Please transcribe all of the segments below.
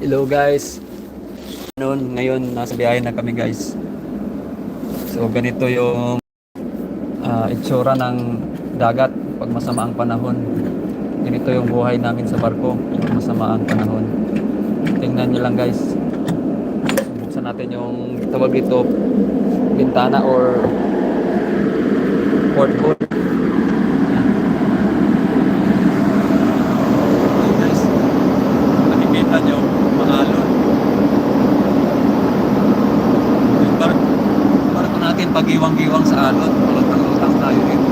Hello guys. Noon, ngayon nasa biyahe na kami guys. So ganito yung ah, itsura ng dagat pag masama ang panahon. Ganito yung buhay namin sa barko pag masama ang panahon. Tingnan nyo lang guys. Buksan natin yung tawag dito bintana or porthole. Yan. Ayan, guys. Nakikita nyo mahalon. Yung barko, barko natin pag-iwang-iwang sa alon. Ulot-ulotang tayo dito.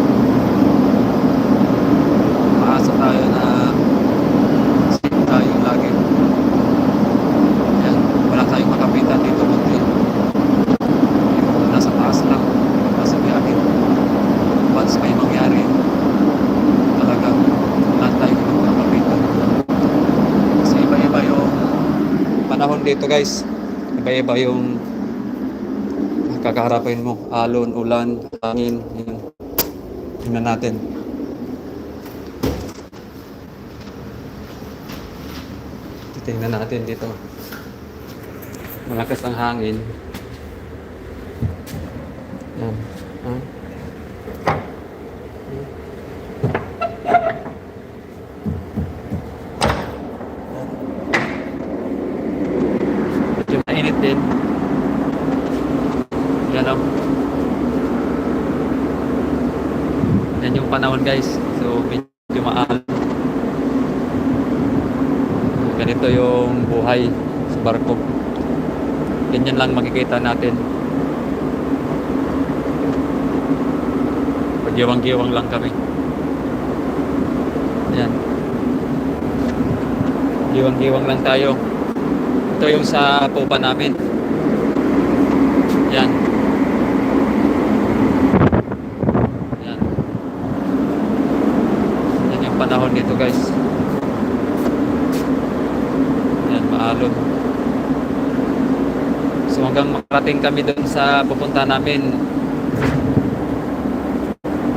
Maasa tayo na safe tayo lagi. Ayan, wala tayong makapitan dito kundi yung nasa taas lang, nasa biyahe. Once may mangyari, talagang wala tayong makapitan. Kasi iba-iba yung panahon dito guys. Iba-iba yung kakaharapin mo. Alon, ulan, hangin. Yun. Tingnan natin. Titingnan natin dito. Malakas ang hangin. Yan. Ah. Din. Yan o. Yan yung panahon guys. So medyo maal. Ganito yung buhay sa barko. Ganyan lang makikita natin. Pagiwang-giwang lang kami. Yan. Giwang-giwang lang tayo. Ito yung sa pupa namin. Yan. Yan. Yan yung panahon dito guys. Yan, maalon. So hanggang makarating kami doon sa pupunta namin,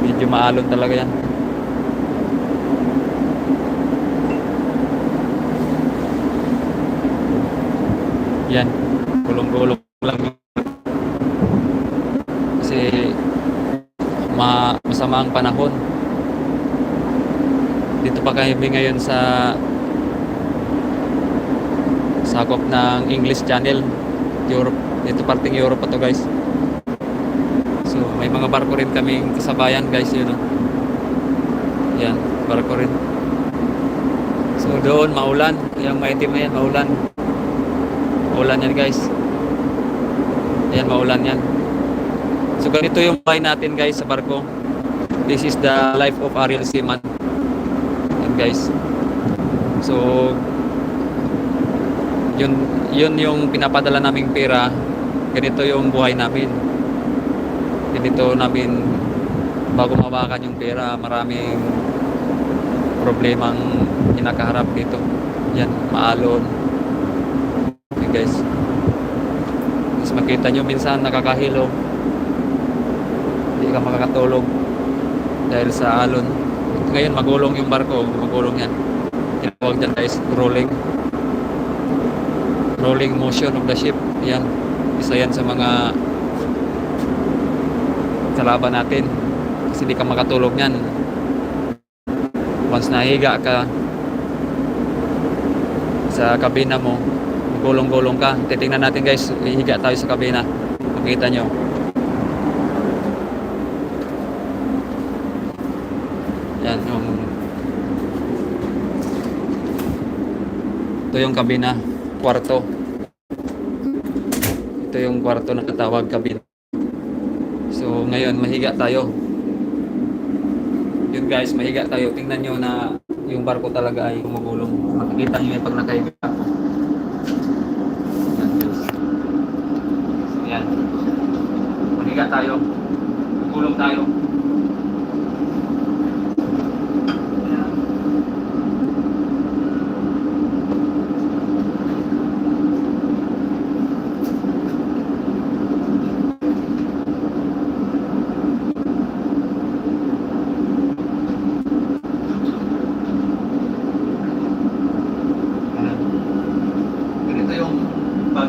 medyo maalon talaga yan. Yan, gulong-gulong lang kasi ma masama ang panahon. Dito pa kami ngayon sa sakop ng English Channel, Europe. Dito parting Europe to guys. So may mga barko rin kaming kasabayan guys yun. oh. Yan, barko rin. So doon maulan, yung maitim na yan, maulan. Maulan yan guys. Ayan, maulan yan. So ganito yung buhay natin guys sa barko. This is the life of a real seaman. Yan guys. So yun yun yung pinapadala naming pera. Ganito yung buhay namin. Ganito namin bago mabakan yung pera, maraming problemang kinakaharap dito. Yan, maalon. Guys. Mas makita nyo minsan nakakahilo. Hindi ka makakatulog dahil sa alon. Ngayon magulong yung barko, magulong yan. Tinawag dyan guys, rolling. Rolling motion of the ship. Yan. Isa yan sa mga kalaban natin. Kasi di ka makatulog yan. Once nahiga ka sa kabina mo, gulong-gulong ka. Titingnan natin guys, hihiga tayo sa kabina. Makita nyo. Yan yung Ito yung kabina, kwarto. Ito yung kwarto na katawag kabina. So ngayon mahiga tayo. Yun guys, mahiga tayo. Tingnan nyo na yung barko talaga ay gumugulong. Makikita nyo yan pag nakahiga ako. Yan guys. So yan. Mahiga tayo. Gulong tayo. Yan.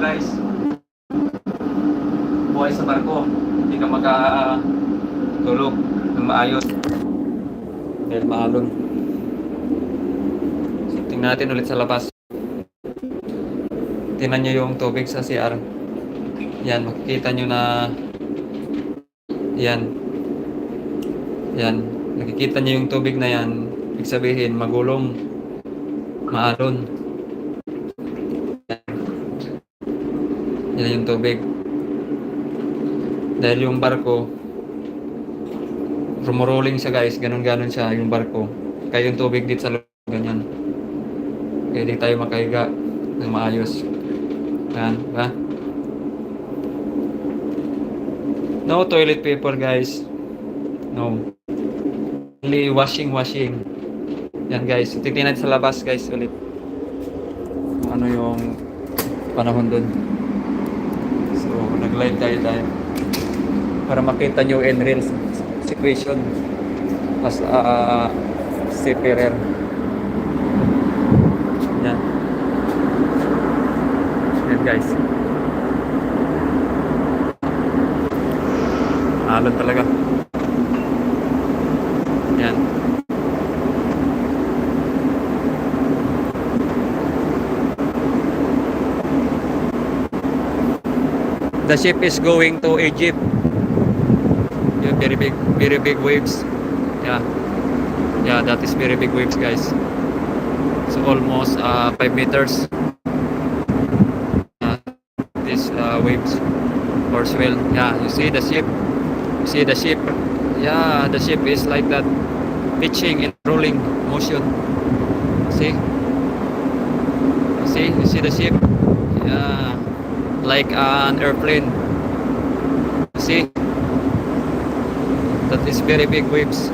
guys. Buhay sa barko. Hindi ka makatulog ng maayos. Dahil maalon. So, tingnan natin ulit sa labas. Tingnan nyo yung tubig sa CR. Yan, makikita nyo na yan. Yan. Nakikita nyo yung tubig na yan. Ibig sabihin, magulong. Maalon. Yan yung tubig. Dahil yung barko, rumorolling siya guys, ganun-ganon siya yung barko. Kaya yung tubig dito sa. Di tayo makahiga ng maayos. Yan, ba? No toilet paper guys. No. Only washing, washing. Yan guys, titingnan sa labas guys ulit. Kung ano yung panahon dun. So, nag-live tayo tayo. Para makita nyo in real situation as a seafarer. Yan. Yan guys. Alon talaga. Yan. The ship is going to Egypt. Yeah, very big, very big waves. Yeah, yeah, that is very big waves, guys. So almost uh, five meters. Uh, waves or swell. Yeah, you see the ship. You see the ship. Yeah, the ship is like that, pitching and rolling motion. See? See? You see the ship? Yeah, like an airplane. See? That is very big waves.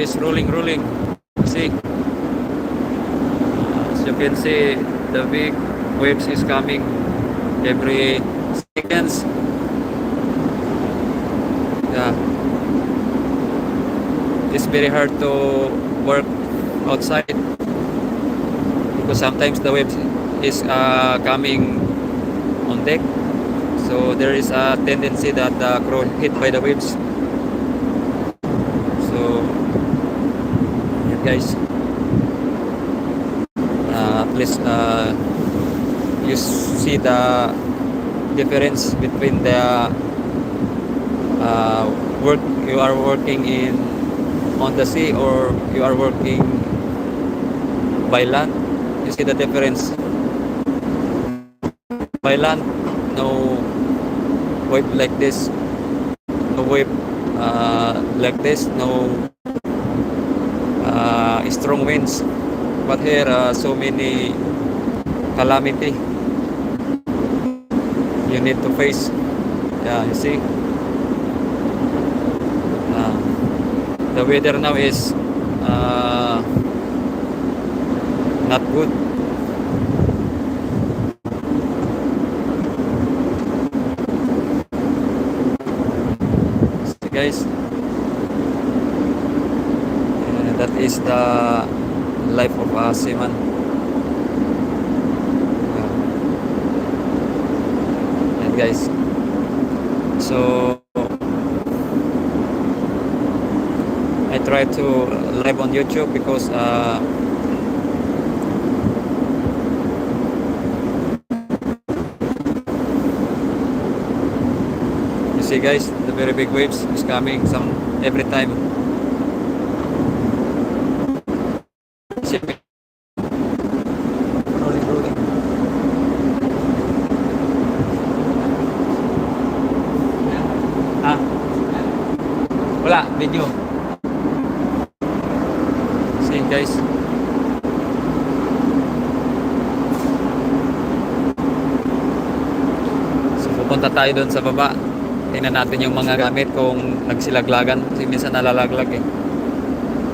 Is rolling, rolling. See? As you can see, the big waves is coming every seconds. Yeah. It's very hard to work outside because sometimes the waves is uh, coming on deck. So there is a tendency that the crew hit by the waves. So, yun guys. Uh, uh, you see the difference between the uh, work you are working in on the sea or you are working by land. You see the difference. By land, no wave like this, no wave uh, like this, no strong winds. But here, uh, so many calamity you need to face. Yeah, you see. Uh, the weather now is uh, not good. Guys, is the life of a seaman. Uh, yan guys. So I try to live on YouTube because uh, you see guys the very big waves is coming some every time punta tayo doon sa baba. Tingnan natin yung mga gamit kung nagsilaglagan. Kasi minsan nalalaglag eh.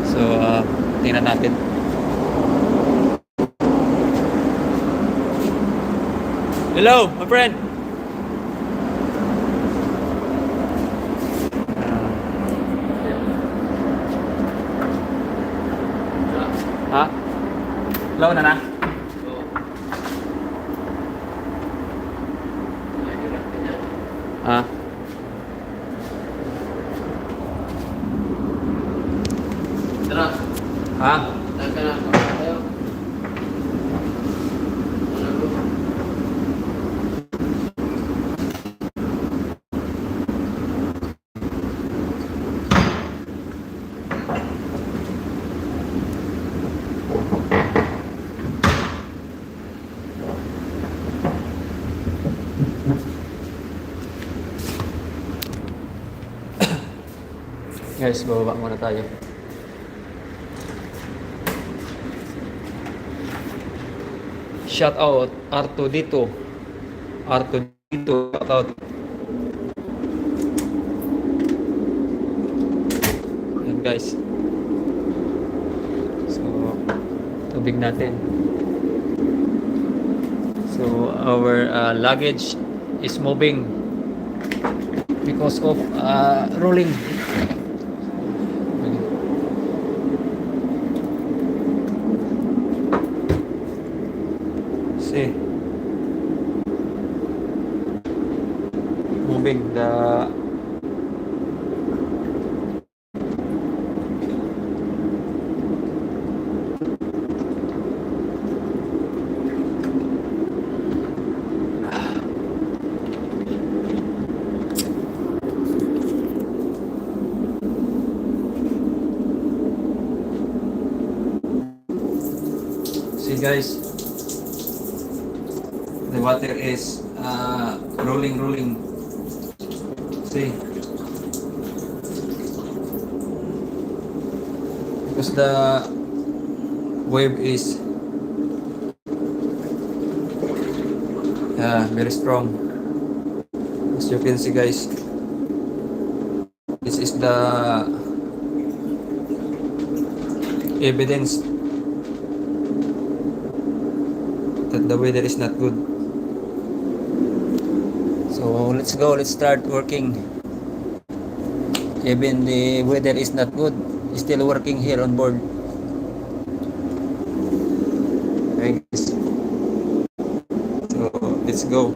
So uh, tingnan natin. Hello my friend. Ah. Ha? Hello, Nana. Taka na ako tayo. Ano ko? Guys, bababa muna tayo. Shout out Arto dito. Arto dito. Shout out. Yan guys. So, tubig natin. So, our uh, luggage is moving because of uh, rolling. The See guys, the water is uh, rolling, rolling. See, because the wave is yeah very strong. As you can see, guys, this is the evidence that the weather is not good. So let's go, let's start working. Even the weather is not good, still working here on board. Guys. So let's go.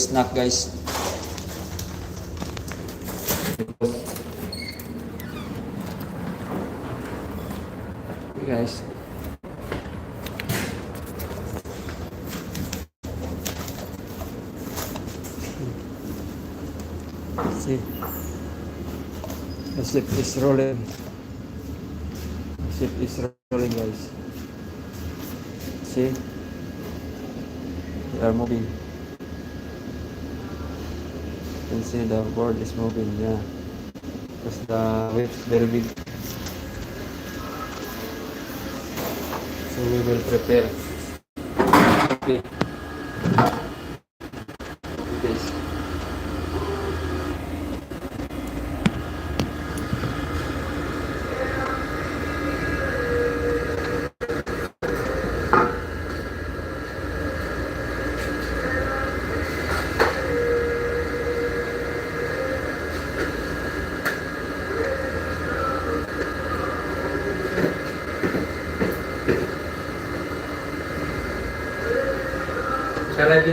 Snack, guys. Guys. See, the ship is rolling. Ship is rolling, guys. See, they are moving. Can see the board is moving, yeah. Because the wave is very big. So we will prepare. Okay. This.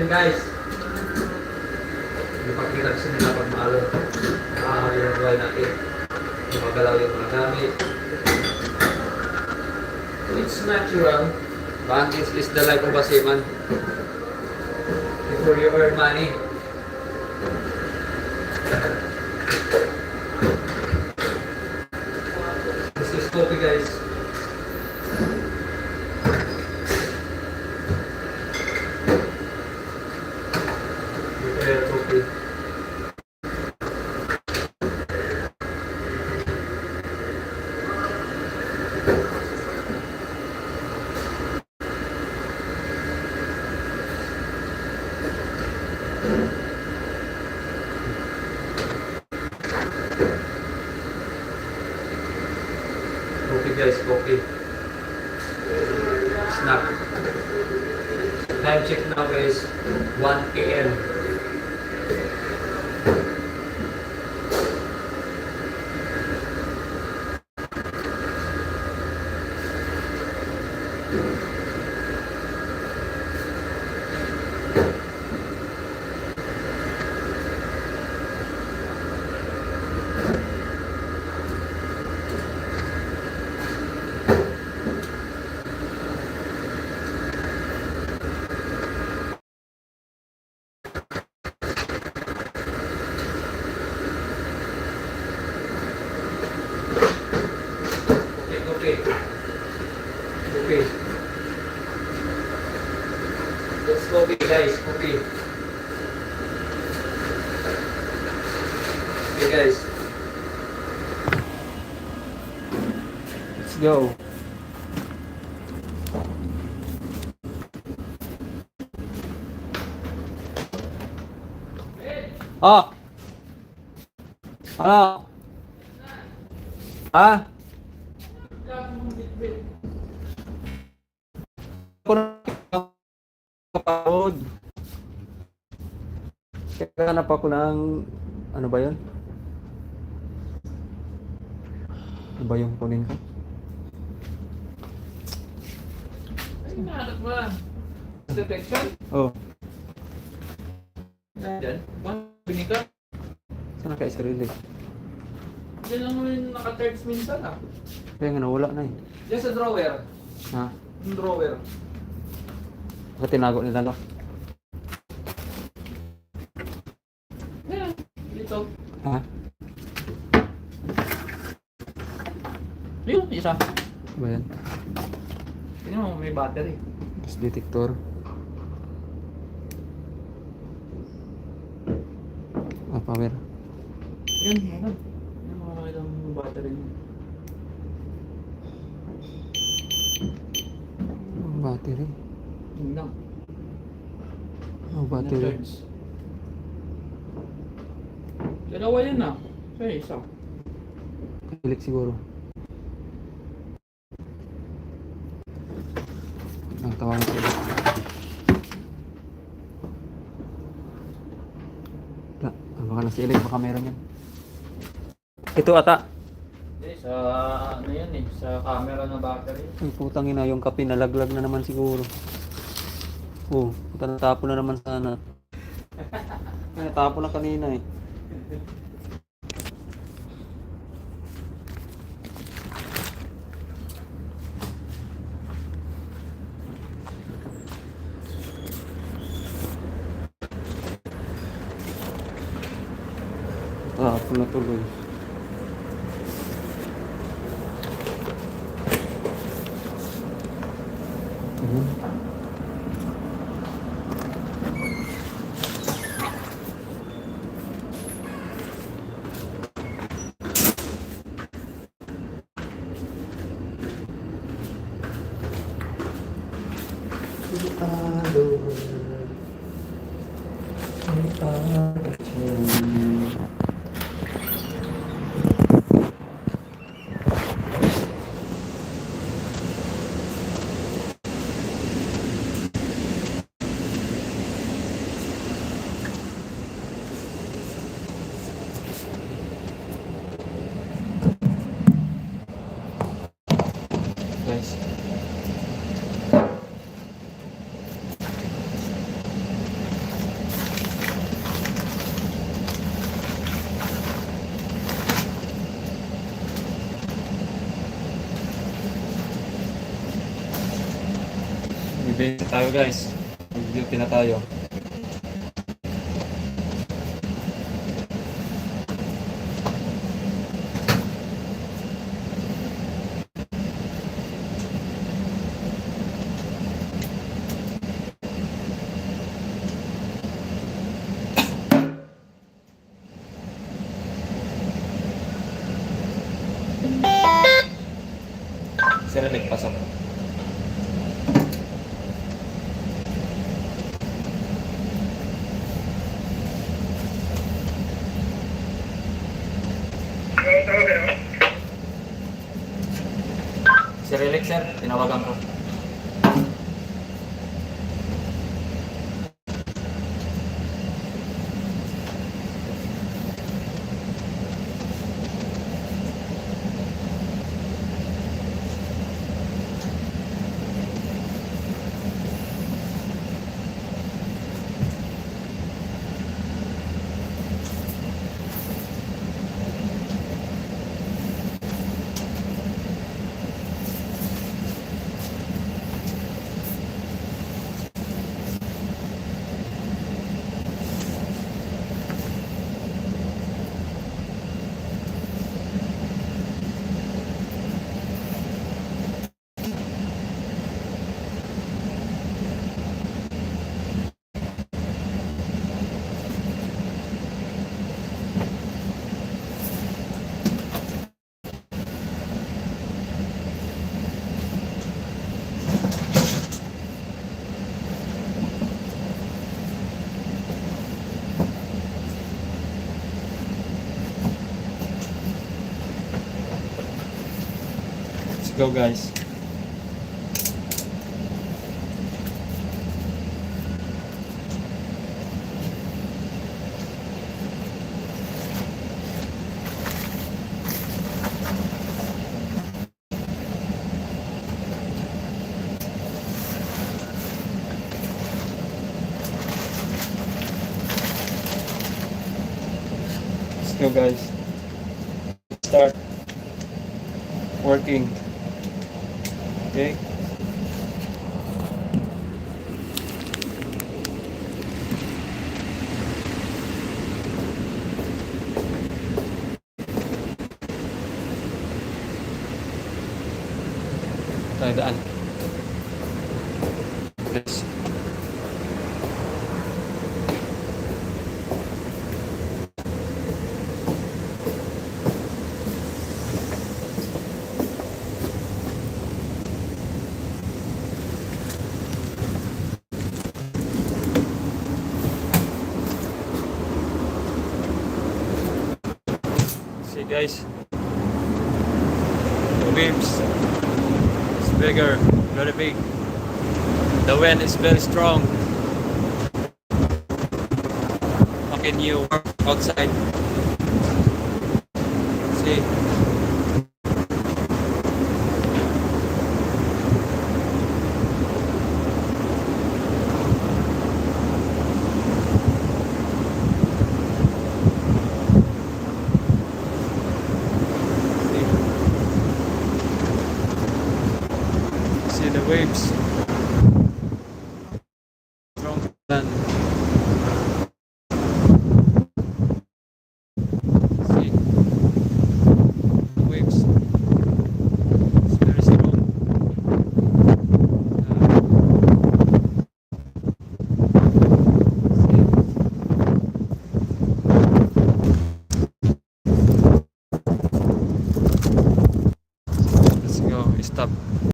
Din guys. Ipakita kasi nila pag maalo. Nakakali yung buhay natin. Magalaw yung mga gamit. It's natural. Banking is the life of a seaman. Before you earn money. This is coffee guys. Prepare coffee. guys, coffee. Snack. Time check now guys, 1 p.m. Okay, okay. Okay. Let's go, guys. Okay. Okay, guys. Let's go. Ah. Ano? Ah? Na kapagod. Kaya hanap ako ng ano ba 'yon? Ano ba yung kunin ko? Lang. Detection? Oh, Diyan. Bini ka? saan naka sarili? Diyan lang yung naka-text minsan ah. Kaya nga nawala na eh. Diyan sa drawer. Ha? Yung drawer. Baka tinago nila lock. Yan. Dito. Ha? Yun, isa. Ba yan? Tingnan mo, may battery. Gas detector. Ah, power. Yan, yan. Yan, mga ilang battery niya. Ang battery. Yun lang. Ang battery. Na-charge. Dalawa yan ah. Sa isa. Kilik siguro. Ang tawag ko. Wala. Nasa ilik, baka meron yan. Ito ata. Eh, sa ano yan eh, sa camera na battery. Ay, putang ina, yung kape nalaglag na naman siguro. Oh, puta natapon na naman sana. Ay, natapon na kanina eh. Tapon na Bibenta tayo guys. Mag-duty na tayo. Richard de Nova Campo. Go, guys. Let's go, guys. It's bigger, very big. The wind is very strong. How can you work outside?